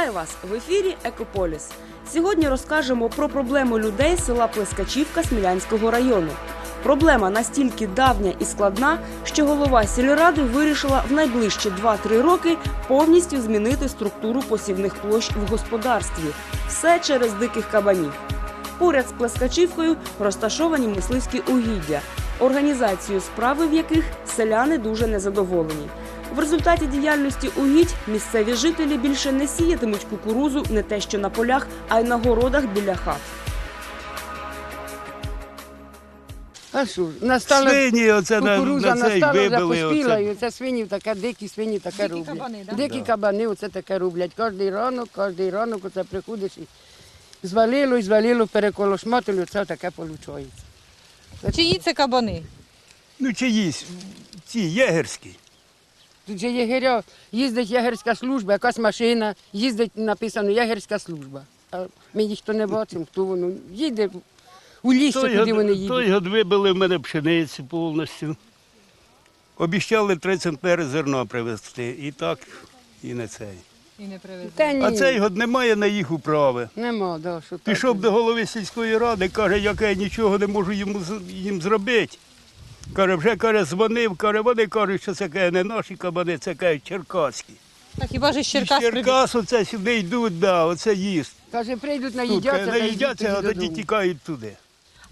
Вітаю вас в ефірі Екополіс. Сьогодні розкажемо про проблему людей села Плескачівка Смілянського району. Проблема настільки давня і складна, що голова сільради вирішила в найближчі 2-3 роки повністю змінити структуру посівних площ в господарстві. Все через диких кабанів. Поряд з Плескачівкою розташовані мисливські угіддя, організацією справи в яких селяни дуже незадоволені. В результаті діяльності угідь місцеві жителі більше не сіятимуть кукурузу не те, що на полях, а й на городах біля хат. А що ж, настала Свині оце на, кукуруза, на цей настала, вже вибили. поспіла, Оце. і оце свині таке, дикі свині таке Дикі роблять. кабани, да? Дикі Да. кабани оце таке роблять. Кожний ранок, кожний ранок оце приходиш і звалило, і звалило, переколошматило, це таке виходить. Чиї це кабани? Ну чиїсь, ці єгерські. Тут же єгеря, їздить єгерська служба, якась машина, їздить написано єгерська служба. А ми ніхто не бачимо, хто воно. Їде у лісі, Той куди год, вони той їдуть. год вибили в мене пшеницю повністю. Обіщали 3 центнери зерна привезти. І так, і не цей. І не привезли. Та ні, А цей год немає на їх управи. нема, да, що так. Пішов до голови сільської ради, каже, як я нічого не можу йому, з- їм зробити. Каже, вже каже, дзвонив, каже, вони кажуть, що це каже, не наші кабани, це каже, черкаські. Так хіба ж З Черкас прибіг? Черкас оце сюди йдуть, да, оце їсть. Каже, прийдуть, Тут, наїдяться, каже, наїдяться, а тоді тікають туди.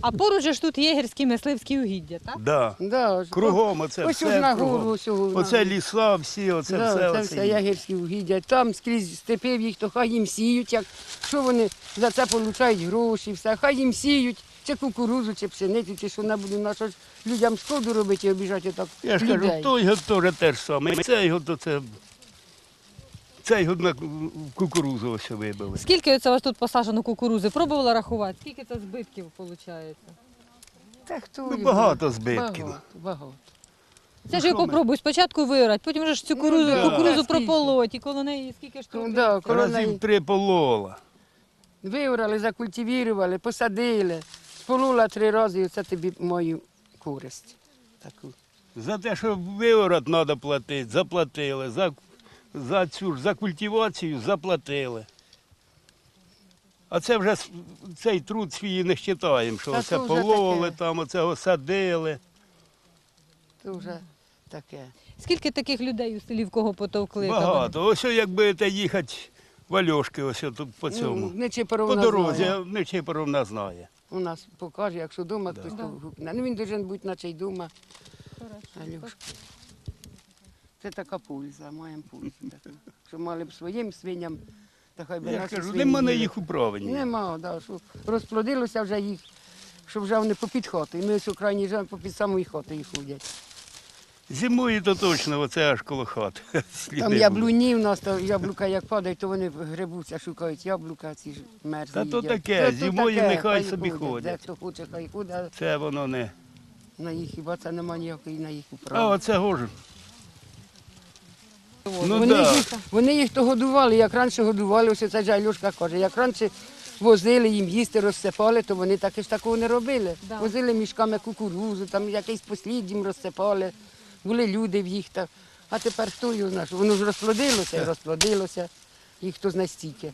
А поруч же ж тут єгерські мисливські угіддя, так? Да. Да. Кругом оце Ось все. ось на кругом. гору, ось ось на Оце ліса всі, оце Да, все. це оце все є. ягерські угіддя. Там скрізь степи в їх, то хай їм сіють, як що вони за це отримують гроші, все. Хай їм сіють, чи кукурузу, чи пшеницю, чи що вона буде наша ж людям шкоду робити і обіжати так Я ж кажу, той год теж те ж саме. Цей год оце. Цей год на кукурузу ось вибили. Скільки оце у вас тут посаджено кукурузи? Пробувала рахувати? Скільки це збитків виходить? Та хто Ну, його багато збитків. Багато, багато. Це ж я попробуй спочатку вирати, потім же ж цю кукурузу, да. кукурузу Скільки? прополоть, і коло неї скільки ж Ну, тут. да, коли Разів три полола. виорали, закультивірували, посадили, сполула три рази, і це тобі мою користь. Таку. За те, що виворот треба платити, заплатили. За, за цю ж за культивацію заплатили. А це вже цей труд свій не вважаємо, що Та оце пололи, там оце осадили. То вже таке. Скільки таких людей у селі в кого потовкли? Багато. Ось як будете їхати в Альошки, ось тут по цьому. Ну, не по дорозі, не Чепоровна знає. У нас покаже, якщо вдома Да. хтось Да. то гукне. Ну він должен бути наче й вдома. Алюшка. Це така польза, маємо пользу. таку. Що мали б своїм свиням, та хай би Я наші кажу, свині нема на їх управління. Нема, да, що розплодилося вже їх, що вже вони попід хатою. Ми ось у крайній жаль попід самою хатою ходять. Зимою то точно, оце аж коло хат. Сліди Там були. яблуні в нас, то яблука як падають, то вони грибуться, шукають яблука, ці ж мерзлі. Та то їдять. таке, Та то зимою таке, нехай собі ходять. ходять. Де хто хоче, хай ходить, Це воно не. на їх хіба це нема ніякої на їх А управи. оце гоже. Ну вони, да. їх, вони їх то годували, як раніше годували, ось це ж Альошка каже, як раніше возили їм їсти, розсипали, то вони таки ж такого не робили. Да. Возили мішками кукурузу, там якийсь послід їм розсипали, були люди в їх. Та... А тепер хто його знає, що воно ж розплодилося і розплодилося, їх хто знає стільки.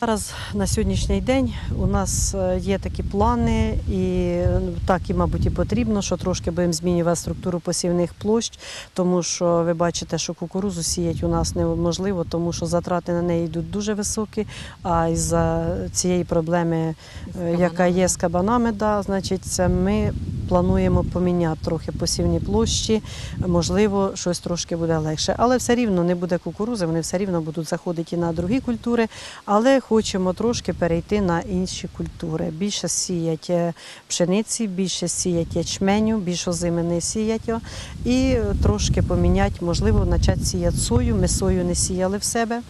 Зараз на сьогоднішній день у нас е, є такі плани, і ну, так і, мабуть, і потрібно, що трошки будемо змінювати структуру посівних площ, тому що ви бачите, що кукурузу сіять у нас неможливо, тому що затрати на неї йдуть дуже високі. А із-за цієї проблеми, е, яка є з кабанами, да, значить, ми плануємо поміняти трохи посівні площі. Можливо, щось трошки буде легше. Але все рівно не буде кукурузи, вони все рівно будуть заходити і на другі культури. Але хочемо трошки перейти на інші культури. Більше сіять е, пшениці, більше сіять ячменю, більше озими не сіять. І трошки поміняти, можливо, почати сіяти сою. Ми сою не сіяли в себе.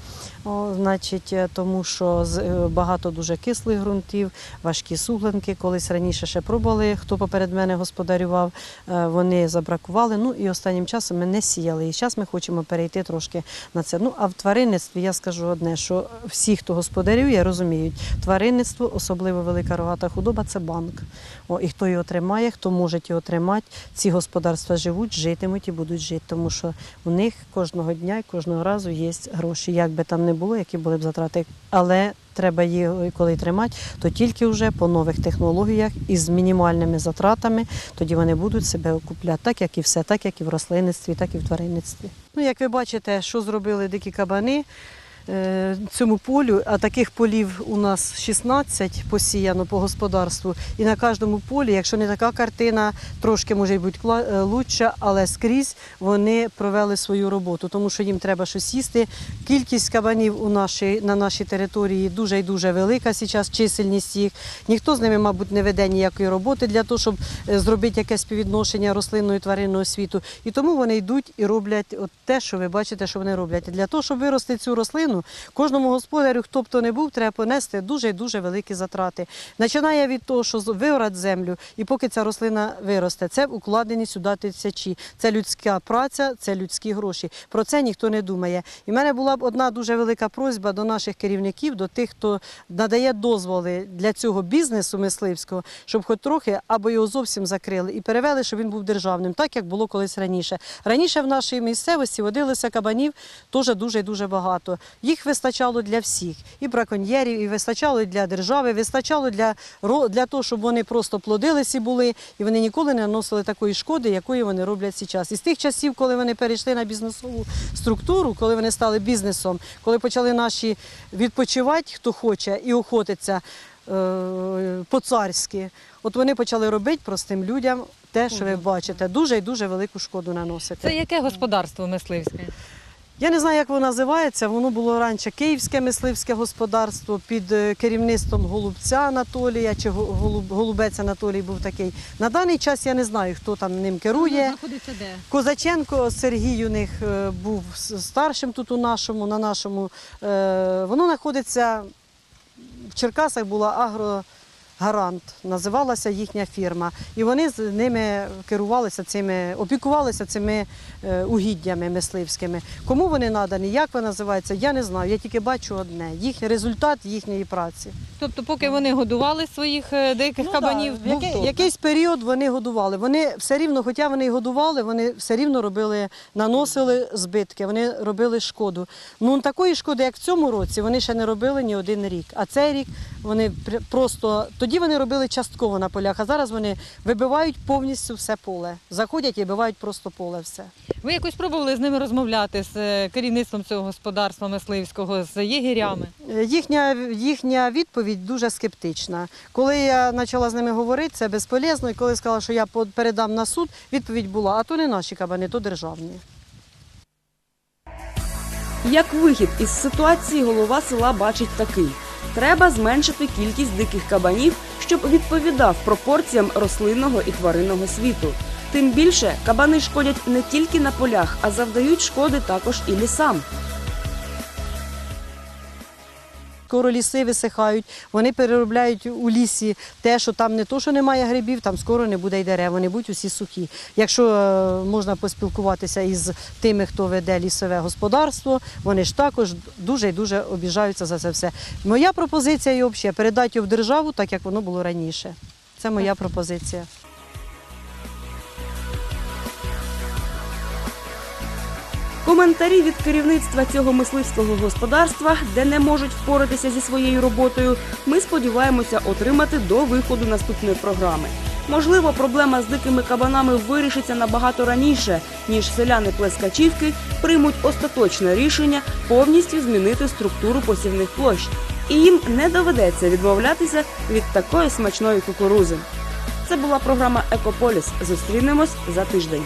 О, значить, е, тому що е, багато дуже кислих ґрунтів, важкі суглинки. Колись раніше ще пробували, хто поперед мене господарював, е, вони забракували. Ну і останнім часом ми не сіяли. І зараз ми хочемо перейти трошки на це. Ну а в тваринництві я скажу одне, що всі, хто господарює, розуміють, тваринництво, особливо велика рогата худоба, це банк. О, і хто його тримає, хто може його тримати, ці господарства живуть, житимуть і будуть жити, тому що у них кожного дня і кожного разу є гроші. Як би там не не було, які були б затрати. Але треба її, коли тримати, то тільки вже по нових технологіях і з мінімальними затратами, тоді вони будуть себе окупляти, так як і все, так як і в рослинництві, так і в тваринництві. Ну, як ви бачите, що зробили дикі кабани. Е, Цьому полю, а таких полів у нас 16 посіяно по господарству. І на кожному полі, якщо не така картина, трошки може бути е, лучша, але скрізь вони провели свою роботу, тому що їм треба щось їсти. Кількість кабанів у нашій, на нашій території дуже і дуже велика зараз, чисельність їх. Ніхто з ними, мабуть, не веде ніякої роботи для того, щоб е, зробити якесь співвідношення рослинного і тваринного світу. І тому вони йдуть і роблять от те, що ви бачите, що вони роблять. Для того, щоб вирости цю рослину, кожному господарю, хто б то не був, треба понести дуже дуже великі затрати. Починає від того, що виорати землю, і поки ця рослина виросте, це укладені сюди тисячі. Це людська праця, це людські гроші. Про це ніхто не думає. І в мене була б одна дуже велика просьба до наших керівників, до тих, хто надає дозволи для цього бізнесу мисливського, щоб хоч трохи або його зовсім закрили і перевели, щоб він був державним, так як було колись раніше. Раніше в нашій місцевості водилося кабанів теж дуже дуже багато. Їх вистачало для всіх, і браконьєрів, і вистачало і для держави, вистачало для, для того, щоб вони просто плодилися були, і вони ніколи не наносили такої шкоди, якої вони роблять зараз. І з тих часів, коли вони перейшли на бізнесову структуру, коли вони стали бізнесом, коли почали наші відпочивати, хто хоче, і охотиться е, по-царськи, от вони почали робити простим людям те, що ви бачите, дуже і дуже велику шкоду наносити. Це яке господарство мисливське? Я не знаю, як воно називається. Воно було раніше Київське мисливське господарство під е, керівництвом Голубця Анатолія чи Голубець Анатолій був такий. На даний час я не знаю, хто там ним керує. знаходиться де? Козаченко Сергій у них е, був старшим тут у нашому, на нашому. Е, Воно знаходиться в Черкасах була агрогарант, називалася їхня фірма. І вони з ними керувалися цими, опікувалися цими е, угіддями мисливськими. Кому вони надані, як вони називаються, я не знаю. Я тільки бачу одне їх результат їхньої праці. Тобто, поки вони годували своїх е, диких Ну, кабанів, да, був який- тут. якийсь період вони годували. Вони все рівно, хоча вони і годували, вони все рівно робили, наносили збитки, вони робили шкоду. Ну такої шкоди, як в цьому році, вони ще не робили ні один рік. А цей рік вони просто тоді вони робили частково на полях, а зараз вони вибивають повністю все поле. Заходять і вибивають просто поле все. Ви якось пробували з ними розмовляти з е, керівництвом цього господарства мисливського, з єгерями? Е, Їхня, їхня відповідь дуже скептична. Коли я почала з ними говорити, це безполезно. І коли сказала, що я передам на суд, відповідь була: а то не наші кабани, то державні. Як вихід із ситуації голова села бачить такий: треба зменшити кількість диких кабанів, щоб відповідав пропорціям рослинного і тваринного світу. Тим більше кабани шкодять не тільки на полях, а завдають шкоди також і лісам. Скоро ліси висихають, вони переробляють у лісі те, що там не то, що немає грибів, там скоро не буде й дерев, вони будуть усі сухі. Якщо е, можна поспілкуватися із тими, хто веде лісове господарство, вони ж також дуже і дуже обіжаються за це все. Моя пропозиція і взагалі передати його в державу, так як воно було раніше. Це моя пропозиція. Коментарі від керівництва цього мисливського господарства, де не можуть впоратися зі своєю роботою, ми сподіваємося отримати до виходу наступної програми. Можливо, проблема з дикими кабанами вирішиться набагато раніше, ніж селяни Плескачівки приймуть остаточне рішення повністю змінити структуру посівних площ. І їм не доведеться відмовлятися від такої смачної кукурузи. Це була програма Екополіс. Зустрінемось за тиждень.